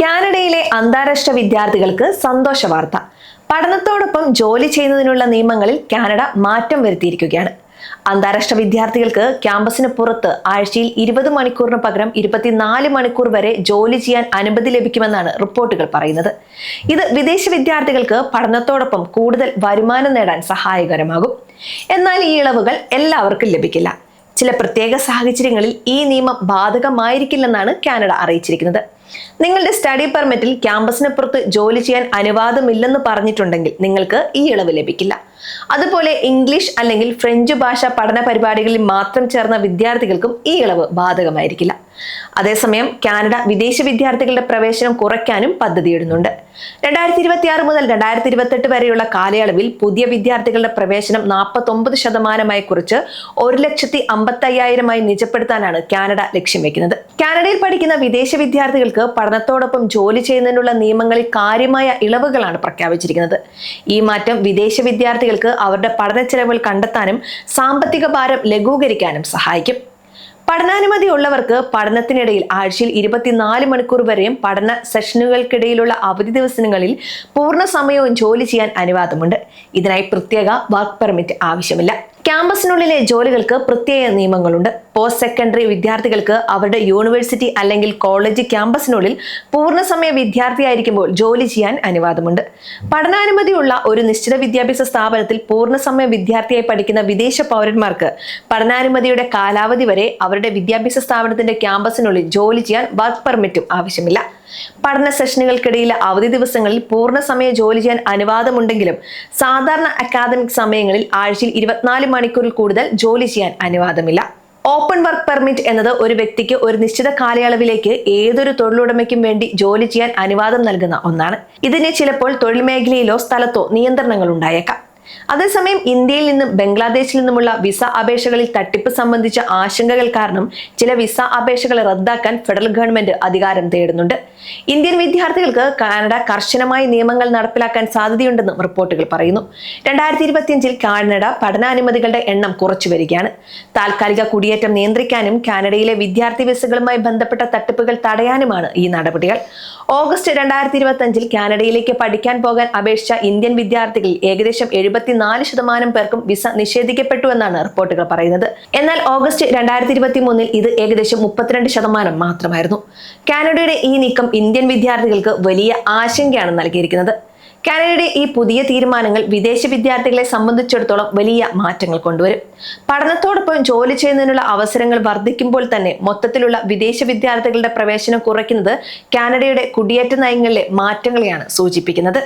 കാനഡയിലെ അന്താരാഷ്ട്ര വിദ്യാർത്ഥികൾക്ക് സന്തോഷ വാർത്ത. പഠനത്തോടൊപ്പം ജോലി ചെയ്യുന്നതിനുള്ള നിയമങ്ങളിൽ കാനഡ മാറ്റം വരുത്തിയിരിക്കുകയാണ്. അന്താരാഷ്ട്ര വിദ്യാർത്ഥികൾക്ക് ക്യാമ്പസിന് പുറത്ത് ആഴ്ചയിൽ ഇരുപത് മണിക്കൂറിന് പകരം ഇരുപത്തിനാല് മണിക്കൂർ വരെ ജോലി ചെയ്യാൻ അനുമതി ലഭിക്കുമെന്നാണ് റിപ്പോർട്ടുകൾ പറയുന്നത്. ഇത് വിദേശ വിദ്യാർത്ഥികൾക്ക് പഠനത്തോടൊപ്പം കൂടുതൽ വരുമാനം നേടാൻ സഹായകരമാകും. എന്നാൽ ഈ ഇളവുകൾ എല്ലാവർക്കും ലഭിക്കില്ല. ചില പ്രത്യേക സാഹചര്യങ്ങളിൽ ഈ നിയമം ബാധകമായിരിക്കില്ലെന്നാണ് കാനഡ അറിയിച്ചിരിക്കുന്നത്. നിങ്ങളുടെ സ്റ്റഡി പെർമിറ്റിൽ ക്യാമ്പസിന് പുറത്ത് ജോലി ചെയ്യാൻ അനുവാദമില്ലെന്ന് പറഞ്ഞിട്ടുണ്ടെങ്കിൽ നിങ്ങൾക്ക് ഈ ഇളവ് ലഭിക്കില്ല. അതുപോലെ ഇംഗ്ലീഷ് അല്ലെങ്കിൽ ഫ്രഞ്ച് ഭാഷ പഠന പരിപാടികളിൽ മാത്രം ചേർന്ന വിദ്യാർത്ഥികൾക്കും ഈ ഇളവ് ബാധകമായിരിക്കില്ല. അതേസമയം കാനഡ വിദേശ വിദ്യാർത്ഥികളുടെ പ്രവേശനം കുറയ്ക്കാനും പദ്ധതിയിടുന്നുണ്ട്. രണ്ടായിരത്തി ഇരുപത്തി ആറ് മുതൽ രണ്ടായിരത്തി ഇരുപത്തെട്ട് വരെയുള്ള കാലയളവിൽ പുതിയ വിദ്യാർത്ഥികളുടെ പ്രവേശനം നാൽപ്പത്തി ഒമ്പത് ശതമാനമായി കുറിച്ച് ഒരു ലക്ഷത്തി അമ്പത്തി അയ്യായിരമായി നിജപ്പെടുത്താനാണ് കാനഡ ലക്ഷ്യം വെക്കുന്നത്. കാനഡയിൽ പഠിക്കുന്ന വിദേശ വിദ്യാർത്ഥികൾക്ക് പഠനത്തോടൊപ്പം ജോലി ചെയ്യുന്നതിനുള്ള നിയമങ്ങളിൽ കാര്യമായ ഇളവുകളാണ് പ്രഖ്യാപിച്ചിരിക്കുന്നത്. ഈ മാറ്റം വിദേശ വിദ്യാർത്ഥികൾക്ക് അവരുടെ പഠന ചെലവുകൾ കണ്ടെത്താനും സാമ്പത്തിക ഭാരം ലഘൂകരിക്കാനും സഹായിക്കും. പഠനാനുമതി ഉള്ളവർക്ക് പഠനത്തിനിടയിൽ ആഴ്ചയിൽ ഇരുപത്തിനാല് മണിക്കൂർ വരെയും പഠന സെഷനുകൾക്കിടയിലുള്ള അവധി ദിവസങ്ങളിൽ പൂർണ സമയവും ജോലി ചെയ്യാൻ അനുവാദമുണ്ട്. ഇതിനായി പ്രത്യേക വർക്ക് പെർമിറ്റ് ആവശ്യമില്ല. ക്യാമ്പസിനുള്ളിലെ ജോലികൾക്ക് പ്രത്യേക നിയമങ്ങളുണ്ട്. പോസ്റ്റ് സെക്കൻഡറി വിദ്യാർത്ഥികൾക്ക് അവരുടെ യൂണിവേഴ്സിറ്റി അല്ലെങ്കിൽ കോളേജ് ക്യാമ്പസിനുള്ളിൽ പൂർണസമയ വിദ്യാർത്ഥിയായിരിക്കുമ്പോൾ ജോലി ചെയ്യാൻ അനുവാദമുണ്ട്. പഠനാനുമതിയുള്ള ഒരു നിശ്ചിത വിദ്യാഭ്യാസ സ്ഥാപനത്തിൽ പൂർണസമയ വിദ്യാർത്ഥിയായി പഠിക്കുന്ന വിദേശ പൗരന്മാർക്ക് പഠനാനുമതിയുടെ കാലാവധി വരെ അവരുടെ വിദ്യാഭ്യാസ സ്ഥാപനത്തിന്റെ ക്യാമ്പസിനുള്ളിൽ ജോലി ചെയ്യാൻ വർക്ക് പെർമിറ്റും ആവശ്യമില്ല. പഠന സെഷനുകൾക്കിടയിലെ അവധി ദിവസങ്ങളിൽ പൂർണസമയ ജോലി ചെയ്യാൻ അനുവാദമുണ്ടെങ്കിലും സാധാരണ അക്കാദമിക് സമയങ്ങളിൽ ആഴ്ചയിൽ ഇരുപത്തിനാല് മണിക്കൂറിൽ കൂടുതൽ ജോലി ചെയ്യാൻ അനുവാദമില്ല. ഓപ്പൺ വർക്ക് പെർമിറ്റ് എന്നത് ഒരു വ്യക്തിക്ക് ഒരു നിശ്ചിത കാലയളവിലേക്ക് ഏതൊരു തൊഴിലുടമയ്ക്കും വേണ്ടി ജോലി ചെയ്യാൻ അനുവാദം നൽകുന്ന ഒന്നാണ്. ഇതിന് ചിലപ്പോൾ തൊഴിൽ മേഖലയിലോ സ്ഥലത്തോ നിയന്ത്രണങ്ങൾ ഉണ്ടായേക്കാം. അതേസമയം ഇന്ത്യയിൽ നിന്നും ബംഗ്ലാദേശിൽ നിന്നുമുള്ള വിസ അപേക്ഷകളിൽ തട്ടിപ്പ് സംബന്ധിച്ച ആശങ്കകൾ കാരണം ചില വിസ അപേക്ഷകൾ റദ്ദാക്കാൻ ഫെഡറൽ ഗവൺമെന്റ് അധികാരം തേടുന്നുണ്ട്. ഇന്ത്യൻ വിദ്യാർത്ഥികൾക്ക് കാനഡ കർശനമായ നിയമങ്ങൾ നടപ്പിലാക്കാൻ സാധ്യതയുണ്ടെന്നും റിപ്പോർട്ടുകൾ പറയുന്നു. രണ്ടായിരത്തി ഇരുപത്തിയഞ്ചിൽ കാനഡ പഠനാനുമതികളുടെ എണ്ണം കുറച്ചു വരികയാണ്. താൽക്കാലിക കുടിയേറ്റം നിയന്ത്രിക്കാനും കാനഡയിലെ വിദ്യാർത്ഥി വിസകളുമായി ബന്ധപ്പെട്ട തട്ടിപ്പുകൾ തടയാനുമാണ് ഈ നടപടികൾ. ഓഗസ്റ്റ് രണ്ടായിരത്തി ഇരുപത്തിയഞ്ചിൽ കാനഡയിലേക്ക് പഠിക്കാൻ പോകാൻ അപേക്ഷിച്ച ഇന്ത്യൻ വിദ്യാർത്ഥികളിൽ ഏകദേശം എഴുപത്തിനാല് ശതമാനം പേർക്കും വിസ നിഷേധിക്കപ്പെട്ടു എന്നാണ് റിപ്പോർട്ടുകൾ പറയുന്നത്. എന്നാൽ ഓഗസ്റ്റ് രണ്ടായിരത്തി ഇരുപത്തി മൂന്നിൽ ഇത് ഏകദേശം മുപ്പത്തിരണ്ട് ശതമാനം മാത്രമായിരുന്നു. കാനഡയുടെ ഈ നീക്കം ഇന്ത്യൻ വിദ്യാർത്ഥികൾക്ക് വലിയ ആശങ്കയാണ് നൽകിയിരിക്കുന്നത്. കാനഡയുടെ ഈ പുതിയ തീരുമാനങ്ങൾ വിദേശ വിദ്യാർത്ഥികളെ സംബന്ധിച്ചിടത്തോളം വലിയ മാറ്റങ്ങൾ കൊണ്ടുവരും. പഠനത്തോടൊപ്പം ജോലി ചെയ്യുന്നതിനുള്ള അവസരങ്ങൾ വർദ്ധിക്കുമ്പോൾ തന്നെ മൊത്തത്തിലുള്ള വിദേശ വിദ്യാർത്ഥികളുടെ പ്രവേശനം കുറയ്ക്കുന്നത് കാനഡയുടെ കുടിയേറ്റ നയങ്ങളിലെ മാറ്റങ്ങളെയാണ് സൂചിപ്പിക്കുന്നത്.